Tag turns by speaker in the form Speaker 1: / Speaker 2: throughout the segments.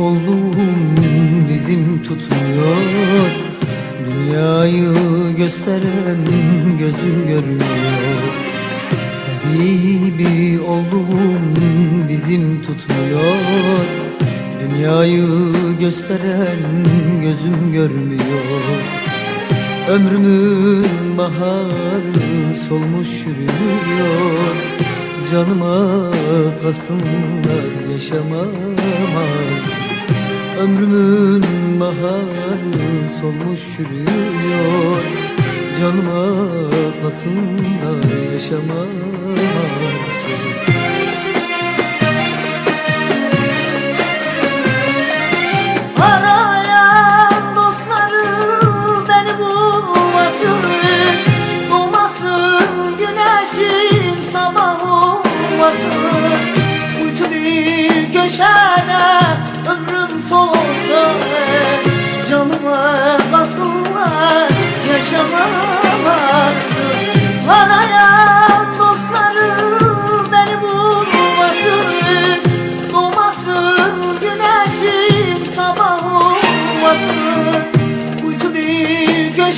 Speaker 1: oldum dizim tutmuyor. Dünyayı gösteren gözüm görmüyor. Sahibi oldum dizim tutmuyor. Dünyayı gösteren gözüm görmüyor. Ömrümün baharı solmuş yürüyor. Canıma kasımlar yaşamamam Ömrümün baharı solmuş yürüyor. Canıma kasımlar yaşamam artık
Speaker 2: Arayan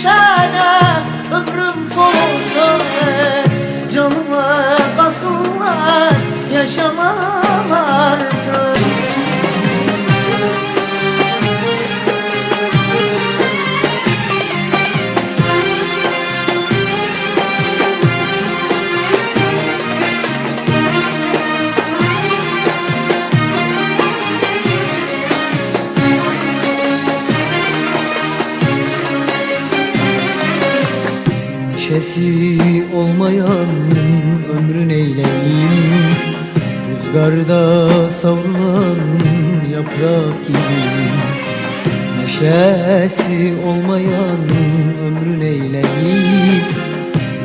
Speaker 2: köşede ömrüm solsa Canıma bastılar yaşamam
Speaker 1: Neşesi olmayan ömrün eyleyim Rüzgarda savrulan yaprak gibiyim Neşesi olmayan ömrün eyleyim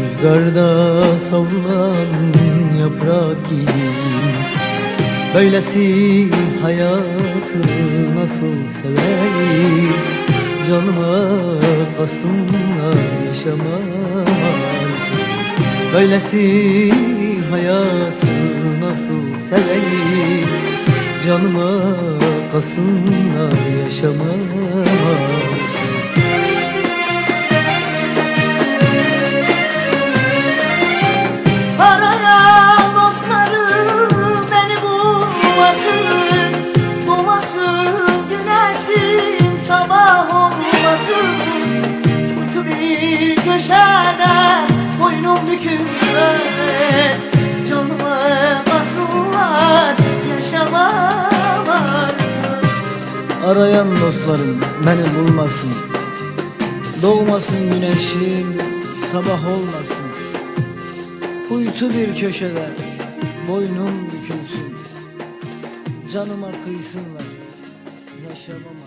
Speaker 1: Rüzgarda savrulan yaprak gibiyim Böylesi hayatı nasıl seveyim Canıma kastımla yaşamam Böylesi hayatı nasıl seveyim? Canıma kastımla yaşamam
Speaker 2: Canıma bastılar yaşamam artık
Speaker 1: Arayan dostlarım beni bulmasın. Doğmasın güneşim sabah olmasın. Kuytu bir köşede boynum bükülsün. Canıma kıysınlar yaşamam. artık